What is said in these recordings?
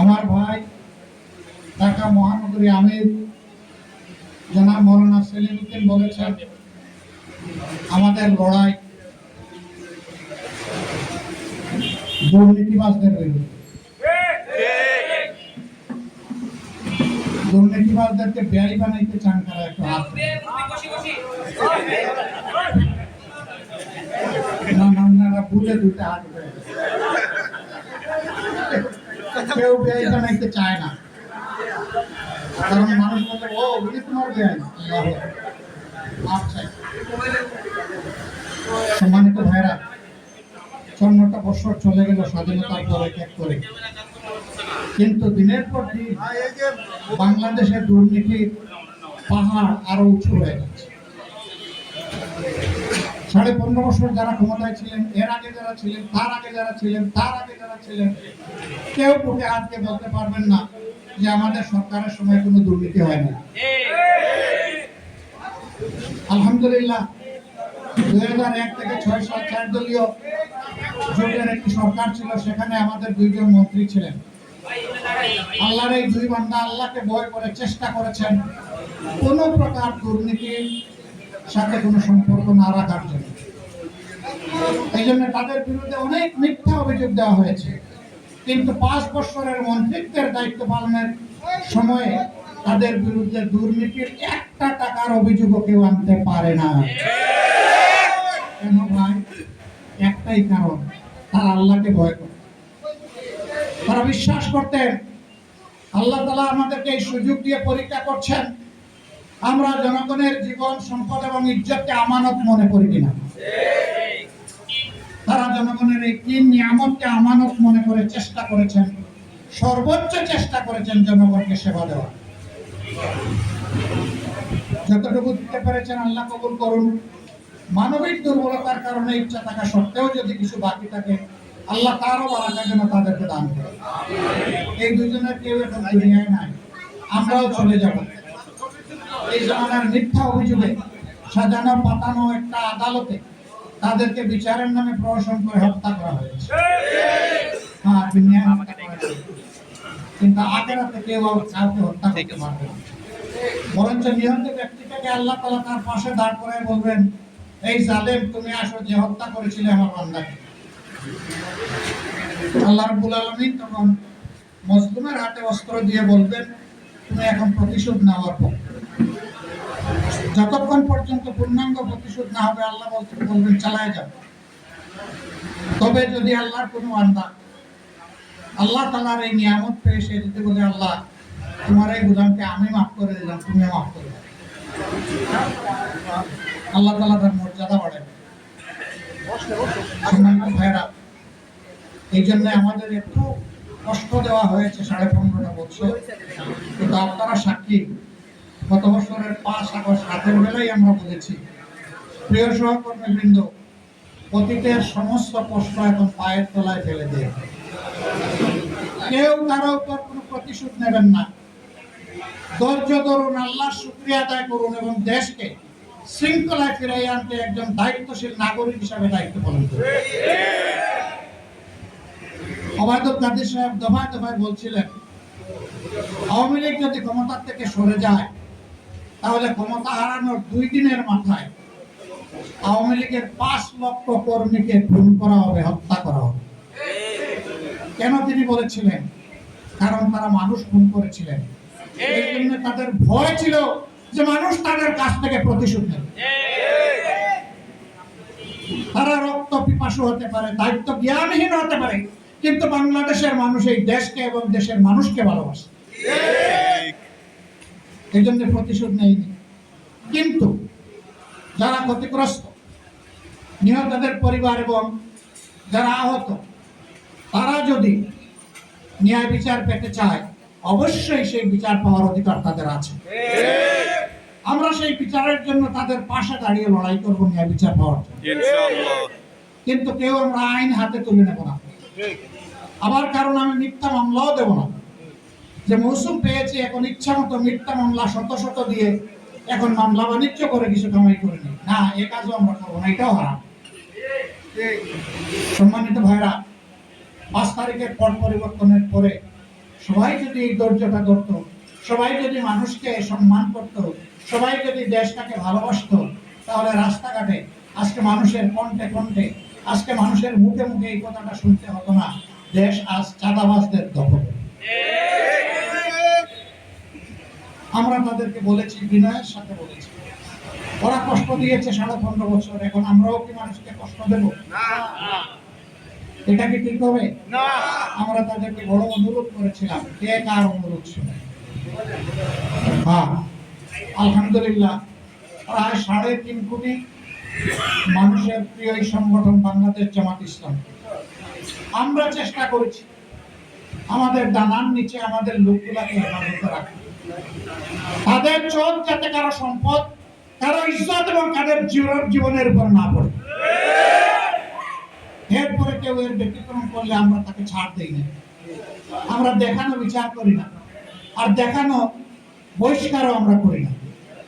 আমার ভাই, ঢাকা মহানগরী আমির, জনাব মৌলানা সেলিম উদ্দিন বলেছেন, আমাদের লড়াই দুর্নীতিবাজদের বিরুদ্ধে দুর্নীতিবাজদেরকে ব্যয় বানাইতে চান তারা একটু না ভুলে দুইটা হাত উঠে গেছে। কেউ ব্যয় চায় না। কারণ মানুষ বলে ও আচ্ছা। সম্মানিত ভাইরা চন্নটা বছর চলে গেল স্বাধীনতার পরে এক করে। কিন্তু দিনের পর দিন বাংলাদেশের দুর্নীতি পাহাড় আরও উঁচু হয়ে যাচ্ছে সাড়ে পনেরো বছর যারা ক্ষমতায় ছিলেন, এর আগে যারা ছিলেন, তার আগে যারা ছিলেন, তার আগে যারা ছিলেন, কেউ তোকে আজকে বলতে পারবেন না যে আমাদের সরকারের সময় কোনো দুর্নীতি হয় না আলহামদুলিল্লাহ, দুই হাজার এক থেকে ছয় সাল চার দলীয় জোটের একটি সরকার ছিল, সেখানে আমাদের দুইজন মন্ত্রী ছিলেন। আল্লাহর এই দুই বান্দা আল্লাহকে ভয় করে চেষ্টা করেছেন, কোন প্রকার দুর্নীতির সাথে কোনো সম্পর্ক না রাখার জন্য। এই জন্য তাদের বিরুদ্ধে অনেক মিথ্যা অভিযোগ দেওয়া হয়েছে। কিন্তু পাঁচ বছরের মন্ত্রিত্বের দায়িত্ব পালনের সময়ে তাদের বিরুদ্ধে দুর্নীতির একটা টাকার অভিযোগও কেউ আনতে পারে না। কেন ভাই? একটাই কারণ, তারা আল্লাহকে ভয় করে। তারা বিশ্বাস করতেন, আল্লাহ তালা আমাদেরকে এই সুযোগ দিয়ে পরীক্ষা করছেন আমরা জনগণের জীবন, সম্পদ এবং ইজ্জতকে আমানত মনে করি কিনা? তারা জনগণের তিন নিয়ামতকে আমানত মনে করে চেষ্টা করেছেন, সর্বোচ্চ চেষ্টা করেছেন জনগণকে সেবা দেওয়া। যতটুকু দিতে পেরেছেন আল্লাহ কবুল করুন। মানবিক দুর্বলতার কারণে ইচ্ছা থাকা সত্ত্বেও যদি কিছু বাকি থাকে, আল্লাহ তারও বারাকার জন্য তাদেরকে দান করে। এই দুজনের কেউ এখন দুনিয়ায় নাই, আমরাও চলে যাব। এই জামানার মিথ্যা অভিযোগে সাজানো পাতানো একটা আদালতে তাদেরকে বিচারের নামে প্রহসন করে হত্যা করা হয়েছে। হ্যাঁ কিন্তু আখেরাতে কেউ কাউকে হত্যা করতে পারবে না। বরঞ্চ নিহত ব্যক্তিটাকে আল্লাহ তালা তার পাশে দাঁড় করে বলবেন এই জালেম তুমি আসো যে হত্যা করেছিলে আমার বান্দাকে। আল্লাহ রাব্বুল আলামিন তখন মজলুমের হাতে অস্ত্র দিয়ে বলবেন তুমি এখন প্রতিশোধ নেওয়ার পর যতক্ষণ পর্যন্ত পূর্ণাঙ্গ প্রতিশোধ না হবে, আল্লাহ বলতে বলবেন, চালায় যাও। তবে যদি আল্লাহর কোনো বান্দা আল্লাহ তালার এই নিয়ামত পেয়ে সে যদি বলে, আল্লাহ, তোমার এই গুলামকে আমি মাফ করে দিলাম, তুমিও মাফ করে আল্লাহ তালা তার মর্যাদা বাড়াবে ভাইরা এই জন্য আমাদের একটু কষ্ট দেওয়া হয়েছে সাড়ে পনেরোটা বছর। কিন্তু আপনারা সাক্ষী গত বছরের পাঁচ আগস্ট রাতের বেলায় আমরা বলেছি, প্রিয় সহকর্মী বৃন্দ অতীতের সমস্ত প্রশ্ন এখন পায়ের তলায় ফেলে দিয়ে কেউ কারও উপর কোনো প্রতিশোধ নেবেন না। ধৈর্য ধরুন, আল্লাহর শুক্রিয়া আদায় করুন এবং দেশকে শৃঙ্খলায় ফিরাই আনতে একজন দায়িত্বশীল নাগরিক হিসাবে দায়িত্ব পালন করুন। অবায়দুল কাদের সাহেব দফায় দফায় বলছিলেন, আওয়ামী লীগ যদি ক্ষমতার থেকে সরে যায় তাহলে ক্ষমতা হারানোর দুই দিনের মাথায় আওয়ামী লীগের পাঁচ লক্ষ কর্মীকে খুন করা হবে, হত্যা করা হবে। কেন তিনি বলেছিলেন? কারণ তারা মানুষ খুন করেছিলেন। এই জন্য তাদের ভয় ছিল যে মানুষ তাদের কাছ থেকে প্রতিশোধ নেবে। তারা রক্ত পিপাসু হতে পারে, দায়িত্ব জ্ঞানহীন হতে পারে, কিন্তু বাংলাদেশের মানুষ এই দেশকে এবং দেশের মানুষকে ভালোবাসে। এই জন্য প্রতিশোধ নেয়নি। কিন্তু যারা ক্ষতিগ্রস্ত নিহতদের পরিবার এবং যারা আহত তারা যদি ন্যায় বিচার পেতে চায় অবশ্যই সেই বিচার পাওয়ার অধিকার তাদের আছে। আমরা সেই বিচারের জন্য তাদের পাশে দাঁড়িয়ে লড়াই করব ন্যায় বিচার পাওয়ার জন্য। কিন্তু কেউ আমরা আইন হাতে তুলে নেব না। আবার কারণ আমি মিথ্যা মামলাও দেব না। যে মৌসুম পেয়েছি এখন ইচ্ছা মতো মিথ্যা মামলা শত শত দিয়ে এখন মামলা বাণিজ্য করে কিছু কামাই করে নি না, এ কাজও আমরা করব না, এটাও হারাম। সম্মানিত ভাইরা, পাঁচ তারিখের পর পরিবর্তনের পরে সবাই যদি এই ধৈর্যটা করত সবাই যদি মানুষকে সম্মান করত, সবাই যদি দেশটাকে ভালোবাসতো, তাহলে রাস্তাঘাটে আজকে মানুষের কণ্ঠে কণ্ঠে, আজকে মানুষের মুখে মুখে এই কথাটা শুনতে হতো না, দেশ আজ চাঁদাবাজদের দখল। আমরা তাদেরকে বলেছি, বিনয়ের সাথে বলেছি। ওরা কষ্ট দিয়েছে সাড়ে পনেরো বছর, এখন আমরাও কি মানুষকে কষ্ট দেব? এটা কি ঠিক হবে? আমরা তাদেরকে বড় অনুরোধ করেছিলাম, কে কার অনুরোধ শুনে। হ্যাঁ আলহামদুলিল্লাহ, প্রায় সাড়ে তিন কোটি মানুষের প্রিয় সংগঠন বাংলাদেশ জামাত ইসলাম। আমরা চেষ্টা করেছি, আমাদের ডানার নিচে আমাদের লোকগুলাকে হেফাজতে রাখা তাদের চোখ যাতে কারও সম্পদ, কারও ইজ্জত এবং কাদের জীবনের উপর না পড়ে। এরপরে কেউ এর ব্যতিক্রম করলে আমরা তাকে ছাড় দেই না। আমরা দেখানো বিচার করি না। আর দেখানো বহিষ্কারও আমরা করি না।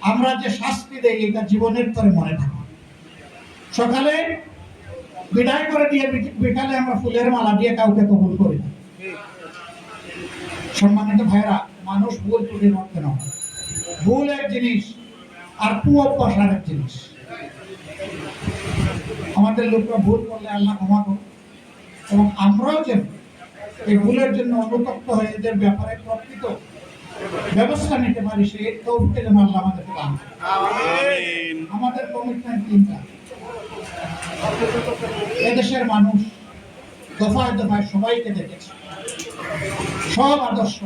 আমরা যে শাস্তি দেই, এটা জীবনের তরে মনে থাকে। সকালে বিদায় করে দিয়ে বিক- বিকালে আমরা ফুলের মালা দিয়ে কাউকে কবুল করি না। সম্মানিত ভাইরা মানুষ ভুল ত্রুটি করতে না ভুল এক জিনিস আর কুঅভ্যাস আর এক জিনিস। আমাদের লোকরা ভুল করলে আল্লাহ ক্ষমা করুন এবং আমরাও যেন এই ভুলের জন্য অনুতপ্ত হয়ে এদের ব্যাপারে প্রকৃত ব্যবস্থা নিতে পারি সে তৌফিকে যেন আল্লাহ আমাদেরকে দান। আমাদের কমিটমেন্ট তিনটা। এদেশের মানুষ দফায় দফায় সবাইকে দেখেছে। সব আদর্শ।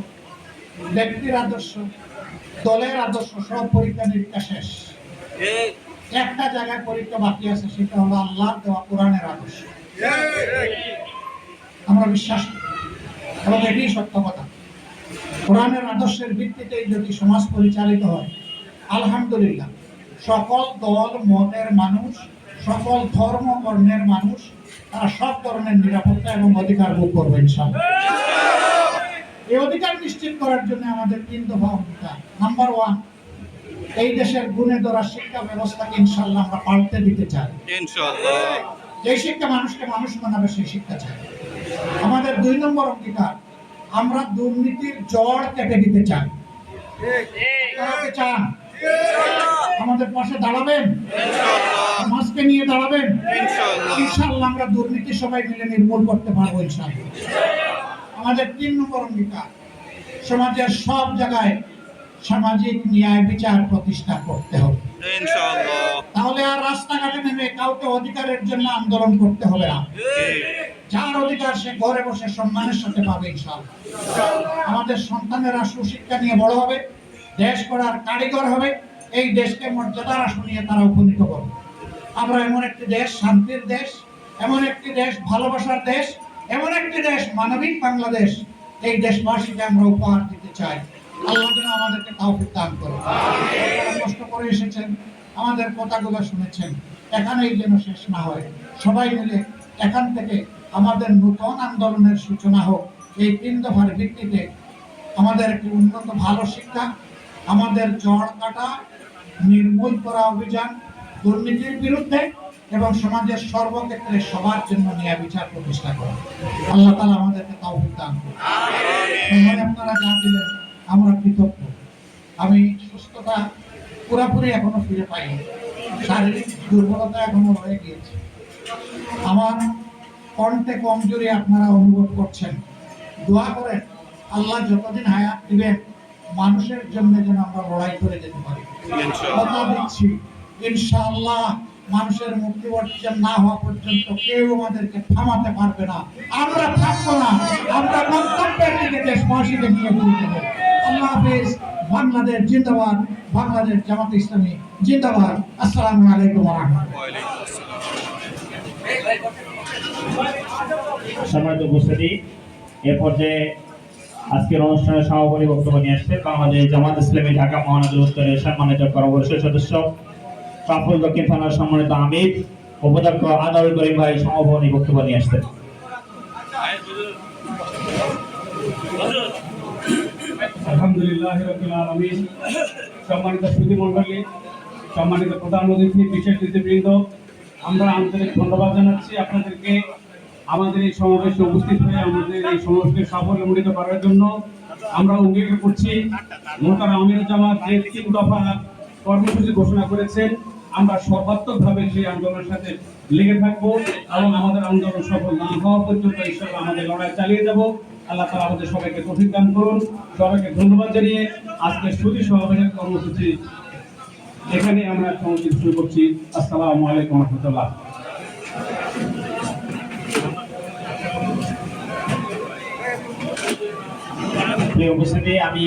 ব্যক্তির আদর্শ, দলের আদর্শ, সব পরীক্ষা নিরীক্ষা শেষ। একটা জায়গায় পরীক্ষা বাকি আছে, সেটা হলো আল্লাহ দেওয়া কোরআনের আদর্শ। আমরা বিশ্বাস এবং এটি সত্য কথা। কোরআনের আদর্শের ভিত্তিতেই যদি সমাজ পরিচালিত হয়, আলহামদুলিল্লাহ, সকল দল, মতের মানুষ, সকল ধর্ম বর্ণের মানুষ, তারা সব ধরনের নিরাপত্তা এবং অধিকার ভোগ করবে, ইনশাআল্লাহ। এই অধিকার নিশ্চিত করার জন্য আমাদের তিন দফা অঙ্গীকার। নাম্বার ওয়ান এই দেশের গুণে ধরা শিক্ষা ব্যবস্থাকে ইনশাল্লাহ আমরা পাল্টে দিতে চাই। যে শিক্ষা মানুষকে মানুষ বানাবে সেই শিক্ষা চাই। আমাদের দুই নম্বর অঙ্গীকার আমরা দুর্নীতির জড় কেটে দিতে চাই। চান? আমাদের পাশে দাঁড়াবেন? সমাজকে নিয়ে দাঁড়াবেন? ইনশাআল্লাহ ইনশাল্লাহ আমরা দুর্নীতি সবাই মিলে নির্মূল করতে পারব ইনশাল্লাহ। আমাদের তিন নম্বর অঙ্গীকার সমাজের সব জায়গায় সামাজিক ন্যায় বিচার প্রতিষ্ঠা করতে হবে। তাহলে আর রাস্তাঘাটে নেমে কাউকে অধিকারের জন্য আন্দোলন করতে হবে না। যার অধিকার সে ঘরে বসে সম্মানের সাথে পাবে ইনশাআল্লাহ। আমাদের সন্তানেরা সুশিক্ষা নিয়ে বড় হবে দেশ করার কারিগর হবে এই দেশকে মর্যাদার আসন নিয়ে তারা উপনীত করবে আমরা এমন একটি দেশ শান্তির দেশ এমন একটি দেশ ভালোবাসার দেশ এমন একটি দেশ, মানবিক বাংলাদেশ, এই দেশবাসীকে আমরা উপহার দিতে চাই। আল্লাহ আমাদেরকে তাওফিক দান করে। কষ্ট করে এসেছেন, আমাদের কথাগুলো শুনেছেন। এখানেই যেন শেষ না হয়। সবাই মিলে এখান থেকে আমাদের নতুন আন্দোলনের সূচনা হোক। এই তিন দফার ভিত্তিতে আমাদের একটি উন্নত, ভালো শিক্ষা, আমাদের জড় কাটা, নির্মূল করা অভিযান, দুর্নীতির বিরুদ্ধে এবং সমাজের সর্বক্ষেত্রে সবার জন্য ন্যায় বিচার প্রতিষ্ঠা করা। আল্লাহ তালা আমাদেরকে তাও দান করুন। আপনারা যা দিলেন আমরা কৃতজ্ঞ। আমি সুস্থতা পুরাপুরি এখনও ফিরে পাইনি। শারীরিক দুর্বলতা এখনও রয়ে গিয়েছে। আমার কণ্ঠে কমজোরি আপনারা অনুভব করছেন। দোয়া করেন আল্লাহ যতদিন হায়াত দিবেন মানুষের জন্য যেন আমরা লড়াই করে যেতে পারি। কথা দিচ্ছি ইনশাআল্লাহ। মানুষের মুক্তি অর্জন না হওয়া পর্যন্ত কেউ আমাদেরকে থামাতে পারবে না। আমরা থাকব না। আমরা গন্তব্যের দিকে দেশবাসীকে নিয়ে ঘুরে দেবো আল্লাহ হাফিজ। বাংলাদেশ জিন্দাবাদ। বাংলাদেশ জামাত ইসলামী। জিন্দাবাদ। আসসালামু আলাইকুম সম্মানিত উপস্থিতি, এ পর্যায়ে আজকের অনুষ্ঠানে সভাপতি বক্তব্য নিয়ে আসছে বাংলাদেশ জামাত ইসলামী ঢাকা মহানগর উত্তরের সম্মানিত কর্মপরিষদ সদস্য কাপুর দক্ষিণ থানার সম্মানিত আমির উপাধ্যক্ষ আদাউল করিম ভাই সমাপনী বক্তব্য নিয়ে আসছেন। আলহামদুলিল্লাহ বিশেষ আমরা আন্তরিক ধন্যবাদ জানাচ্ছি আপনাদেরকে আমাদের এই সমাবেশে উপস্থিত হয়ে আমাদের এই করার জন্য। আমরা করছি কর্মসূচি ঘোষণা করেছেন। আমরা সর্বাত্মকভাবে সেই আন্দোলনের সাথে লেগে থাকব এবং আমাদের আন্দোলন সফল না হওয়া পর্যন্ত ঈশ্বর আমাদের লড়াই চালিয়ে যাব। আল্লাহ তালা আমাদের সবাইকে তৌফিক দান করুন। সবাইকে ধন্যবাদ জানিয়ে আজকে সুদী সমাবেশের কর্মসূচি এখানে আমরা কর্মসূচি শুরু করছি। আসসালামু আলাইকুম রহমতুল্লাহ। আমি